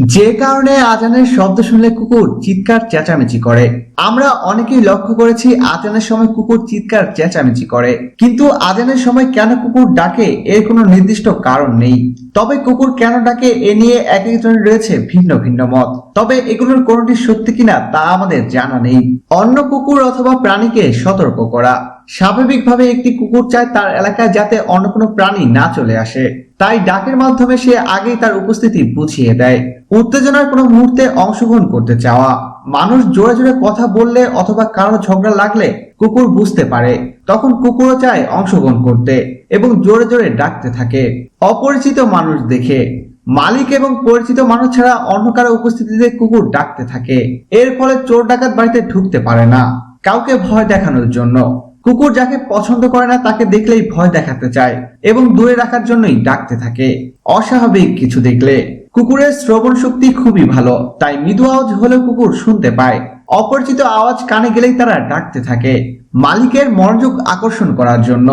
যে কারণে আজানের শব্দ শুনলে কুকুর চিৎকার চেঁচামেচি করে। আমরা অনেকেই লক্ষ্য করেছি আজানের সময় কুকুর চিৎকার চেঁচামেচি করে। কিন্তু আজানের সময় কেন কুকুর ডাকে এর কোনো নির্দিষ্ট কারণ নেই। তবে কুকুর কেন ডাকে এ নিয়ে এক একজনের রয়েছে ভিন্ন ভিন্ন মত। তবে এগুলোর কোনটি সত্যি কিনা তা আমাদের জানা নেই। অন্য কুকুর অথবা প্রাণীকে সতর্ক করা। স্বাভাবিকভাবে একটি কুকুর চায় তার এলাকায় যাতে অন্য কোনো প্রাণী না চলে আসে। তাই ডাকের মাধ্যমে সে আগেই তার উপস্থিতি বুঝিয়ে দেয়। উত্তেজনার কোনো মুহূর্তে অংশগ্রহণ করতে চাওয়া। মানুষ জোরে জোরে কথা বললে অথবা কারও ঝগড়া লাগলে কুকুর বুঝতে পারে। তখন কুকুরও চায় অংশগ্রহণ করতে এবং জোরে জোরে ডাকতে থাকে। অপরিচিত মানুষ দেখে। মালিক এবং পরিচিত মানুষ ছাড়া অন্য কারও উপস্থিতিতে কুকুর ডাকতে থাকে। এর ফলে চোর ডাকাত বাড়িতে ঢুকতে পারে না। কাউকে ভয় দেখানোর জন্য। কুকুর যাকে পছন্দ করে না, তাকে দেখলেই ভয় দেখাতে চায় এবং দূরে রাখার জন্যই ডাকতে থাকে। অস্বাভাবিক কিছু দেখলে। কুকুরের শ্রবণ শক্তি খুবই ভালো, তাই মৃদু আওয়াজ হলেও কুকুর শুনতে পায়। অপরিচিত আওয়াজ কানে গেলেই তারা ডাকতে থাকে। মালিকের মনোযোগ আকর্ষণ করার জন্য।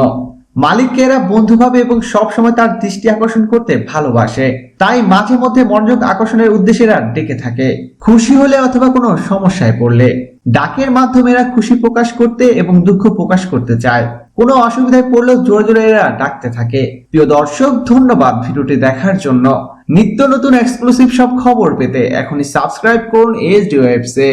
মালিককে এরা বন্ধু ভাবে এবং সবসময় তার দৃষ্টি আকর্ষণ করতে ভালোবাসে। তাই মাঝে মধ্যে মনোযোগ আকর্ষণের উদ্দেশ্যে এরা ডেকে থাকে। খুশি হলে অথবা কোনো সমস্যায় পড়লে। ডাকের মাধ্যমে এরা খুশি প্রকাশ করতে এবং দুঃখ প্রকাশ করতে চায়। কোনো অসুবিধায় পড়লেও জোরে জোরে এরা ডাকতে থাকে। প্রিয় দর্শক, ধন্যবাদ ভিডিওটি দেখার জন্য। নিত্য নতুন এক্সক্লুসিভ সব খবর পেতে এখনই সাবস্ক্রাইব করুন এস ডি ওয়েবসে